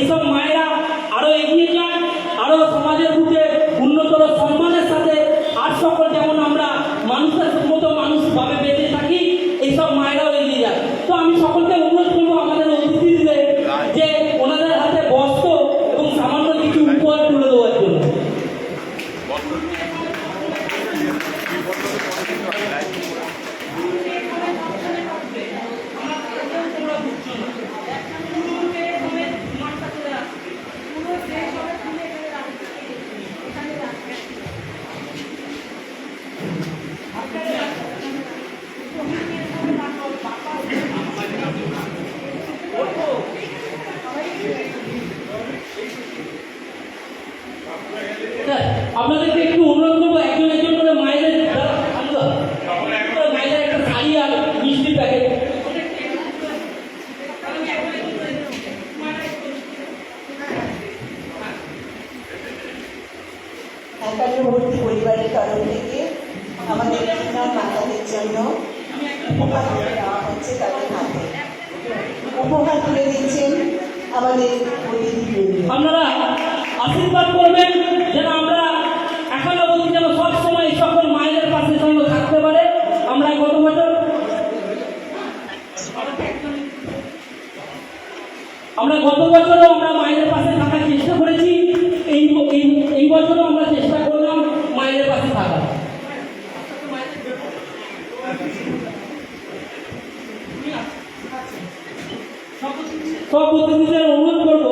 এইসব মায়েরা আরও এগিয়ে যান আরও সমাজের বুকে উন্নতর সম্মানের সাথে আর সকল যেমন আমরা মানুষের মতো মানুষ মানুষভাবে বেঁচে থাকি, এইসব মায়েরাও এগিয়ে যান তো আমি সকলকে আপনাদেরকে একটু অনুরোধ করব একজন একজন করে মায়েদের একটা শাড়ি আর মিষ্টির প্যাকেট। একান্নবর্তী পরিবারের তরফ থেকে আমাদের কিনা মাতাদের জন্য উপহার তুলে দেওয়া হচ্ছে তাদের হাতে। উপহার তুলে দিচ্ছেন আমাদের অতিথিবৃন্দ। আপনারা আশীর্বাদ করবেন যেন আমরা এখনও বলছি যেন সব সময় এই সকল মায়েদের পাশে যেন থাকতে পারে আমরা গত বছর আমরা গত বছরও আমরা মায়েদের পাশে থাকার চেষ্টা করেছি। এই এই- বছরও আমরা চেষ্টা করলাম মায়ের পাশে থাকার। সব প্রতিনিধিদের অনুরোধ করব,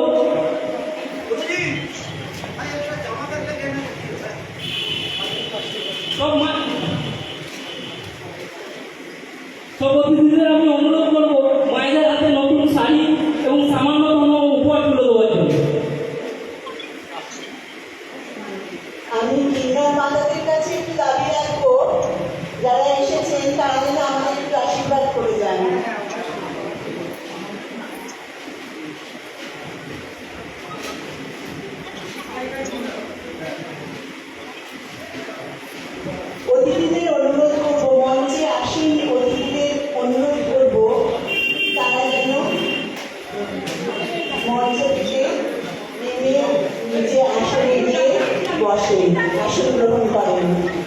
সব অতিথিদের আমি অনুরোধ করব মায়েদের হাতে নতুন শাড়ি এবং সামান্যতম উপহার তুলে দেওয়ার জন্য আমি কিন্নার মাতাদের কাছে একটু দাবি রাখব যারা এসেছেন তারা যেন আমাদের একটু আশীর্বাদ করে যান অতিথিদের অনুরোধ করব মঞ্চে আসীন অতিথিদের অনুরোধ করব তারা যেন মঞ্চ থেকে আসনে আসন গ্রহণ করেন।